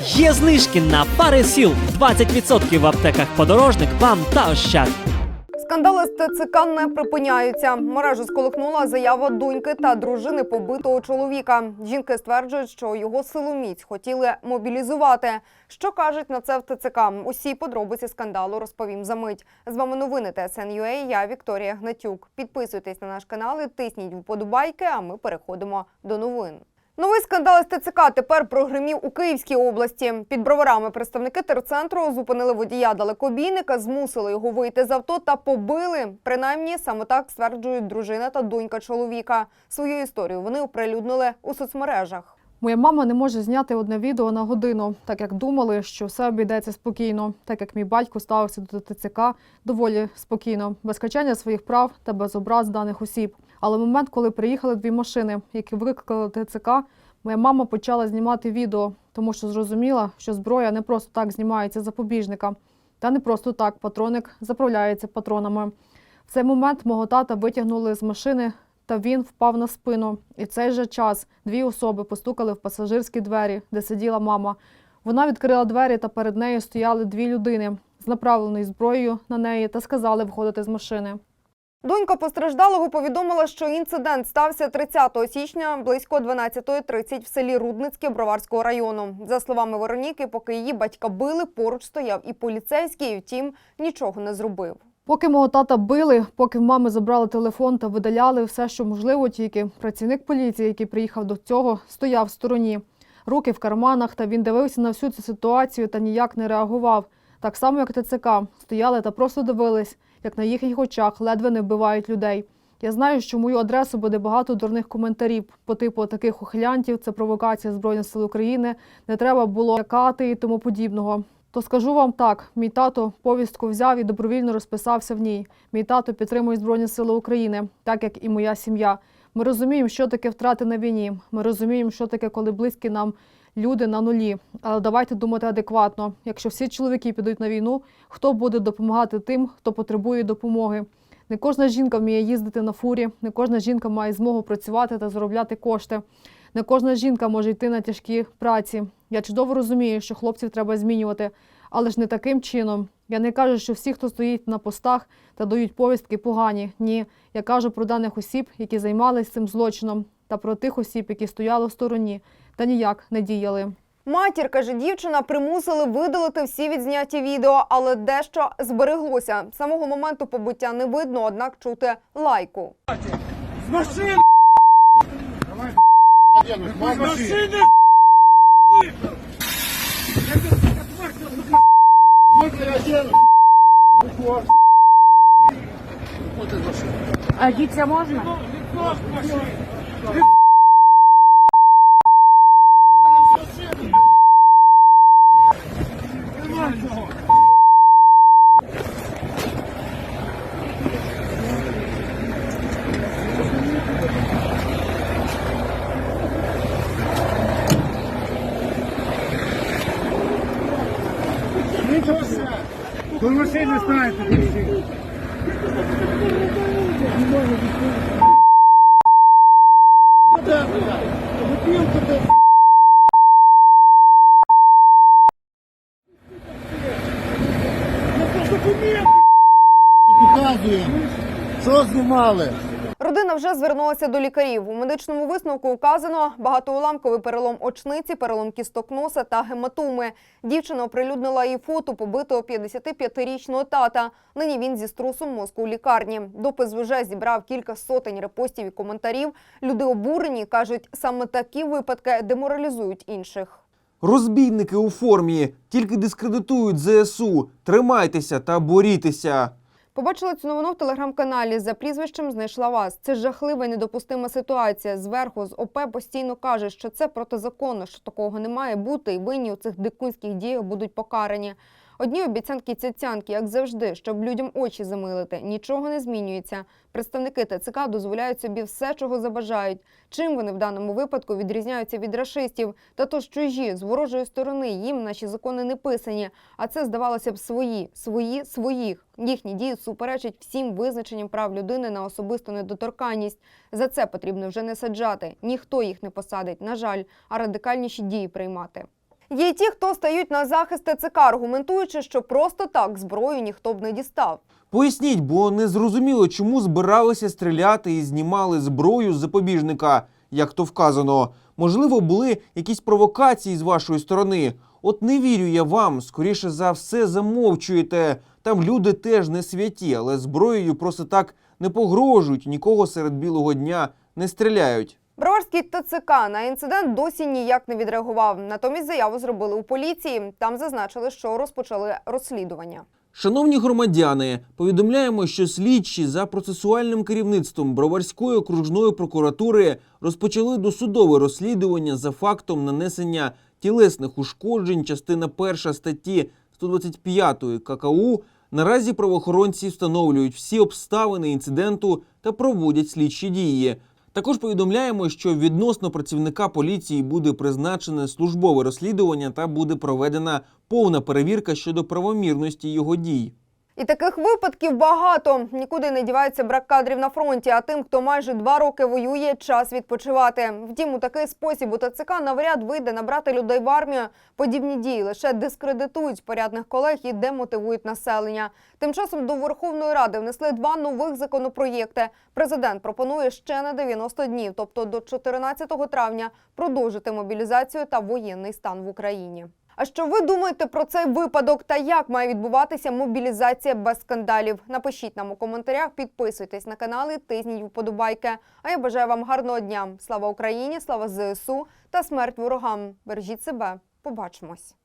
Є знижки на пари сіл 20% в аптеках подорожник, вам та ощад. Скандали з ТЦК не припиняються. Мережу сколихнула заява доньки та дружини побитого чоловіка. Жінки стверджують, що його силоміць хотіли мобілізувати. Що кажуть на це в ТЦК? Усі подробиці скандалу розповім за мить. З вами новини ТСН.UA, Я Вікторія Гнатюк. Підписуйтесь на наш канал і тисніть вподобайки. А ми переходимо до новин. Новий скандал з ТЦК тепер прогримів у Київській області. Під броварами представники терцентру зупинили водія далекобійника, змусили його вийти з авто та побили. Принаймні, саме так стверджують дружина та донька чоловіка. Свою історію вони оприлюднили у соцмережах. Моя мама не може зняти одне відео на годину, так як думали, що все обійдеться спокійно, так як мій батько ставився до ТЦК доволі спокійно, без качання своїх прав та без образ даних осіб. Але в момент, коли приїхали дві машини, які викликали ТЦК, моя мама почала знімати відео, тому що зрозуміла, що зброя не просто так знімається запобіжника, та не просто так патроник заправляється патронами. В цей момент мого тата витягнули з машини та він впав на спину. І в цей же час дві особи постукали в пасажирські двері, де сиділа мама. Вона відкрила двері, та перед нею стояли дві людини з направленою зброєю на неї та сказали виходити з машини. Донька постраждалого повідомила, що інцидент стався 30 січня близько 12.30 в селі Рудницьке Броварського району. За словами Вероніки, поки її батька били, поруч стояв і поліцейський, втім нічого не зробив. Поки мого тата били, поки в мами забрали телефон та видаляли все, що можливо, тільки працівник поліції, який приїхав до цього, стояв в стороні, руки в карманах, та він дивився на всю цю ситуацію та ніяк не реагував. Так само, як ТЦК, стояли та просто дивились, як на їхніх очах ледве не вбивають людей. Я знаю, що в мою адресу буде багато дурних коментарів по типу таких ухилянтів, це провокація Збройних сил України, не треба було лякати і тому подібного. То скажу вам так: мій тато повістку взяв і добровільно розписався в ній. Мій тато підтримує Збройні Сили України, так як і моя сім'я. Ми розуміємо, що таке втрати на війні. Ми розуміємо, що таке, коли близькі нам люди на нулі. Але давайте думати адекватно. Якщо всі чоловіки підуть на війну, хто буде допомагати тим, хто потребує допомоги? Не кожна жінка вміє їздити на фурі, не кожна жінка має змогу працювати та заробляти кошти. Не кожна жінка може йти на тяжкі праці. Я чудово розумію, що хлопців треба змінювати, але ж не таким чином. Я не кажу, що всі, хто стоїть на постах та дають повістки, погані. Ні, я кажу про даних осіб, які займалися цим злочином, та про тих осіб, які стояли в стороні та ніяк не діяли. Матір, каже дівчина, примусили видалити всі відзняті відео, але дещо збереглося. Самого моменту побиття не видно, однак чути лайку. А діться можна? До машини станьте. Показуємо. Що знімали? Вже звернулася до лікарів. У медичному висновку указано багатоуламковий перелом очниці, перелом кісток носа та гематоми. Дівчина оприлюднила і фото побитого 55-річного тата. Нині він зі струсом мозку у лікарні. Допис вже зібрав кілька сотень репостів і коментарів. Люди обурені кажуть, саме такі випадки деморалізують інших. Розбійники у формі тільки дискредитують ЗСУ. Тримайтеся та борітеся. Побачила цю новину в телеграм-каналі. За прізвищем знайшла вас. Це жахлива і недопустима ситуація. Зверху з ОП постійно каже, що це протизаконно, що такого не має бути, і винні у цих дикунських діях будуть покарані. Одні обіцянки цяцянки, як завжди, щоб людям очі замилити. Нічого не змінюється. Представники ТЦК дозволяють собі все, чого забажають. Чим вони в даному випадку відрізняються від рашистів? Та то ж чужі з ворожої сторони їм наші закони не писані. А це здавалося б свої, свої своїх. Їхні дії суперечать всім визначенням прав людини на особисту недоторканність. За це потрібно вже не саджати. Ніхто їх не посадить, на жаль, а радикальніші дії приймати. Є ті, хто стають на захист ТЦК, аргументуючи, що просто так зброю ніхто б не дістав. Поясніть, бо не зрозуміло, чому збиралися стріляти і знімали зброю з запобіжника, як то вказано. Можливо, були якісь провокації з вашої сторони. От не вірю я вам, скоріше за все замовчуєте. Там люди теж не святі, але зброєю просто так не погрожують, нікого серед білого дня не стріляють. Броварський ТЦК на інцидент досі ніяк не відреагував. Натомість заяву зробили у поліції. Там зазначили, що розпочали розслідування. Шановні громадяни, повідомляємо, що слідчі за процесуальним керівництвом Броварської окружної прокуратури розпочали досудове розслідування за фактом нанесення тілесних ушкоджень, частина 1 статті 125 ККУ. Наразі правоохоронці встановлюють всі обставини інциденту та проводять слідчі дії. Також повідомляємо, що відносно працівника поліції буде призначене службове розслідування та буде проведена повна перевірка щодо правомірності його дій. І таких випадків багато. Нікуди не дівається брак кадрів на фронті. А тим, хто майже два роки воює, час відпочивати. Втім, у такий спосіб у ТЦК навряд вийде набрати людей в армію. Подібні дії лише дискредитують порядних колег і демотивують населення. Тим часом до Верховної Ради внесли два нових законопроєкти. Президент пропонує ще на 90 днів, тобто до 14 травня, продовжити мобілізацію та воєнний стан в Україні. А що ви думаєте про цей випадок та як має відбуватися мобілізація без скандалів? Напишіть нам у коментарях, підписуйтесь на канали, тисніть вподобайки. А я бажаю вам гарного дня. Слава Україні, слава ЗСУ та смерть ворогам. Бережіть себе. Побачимось.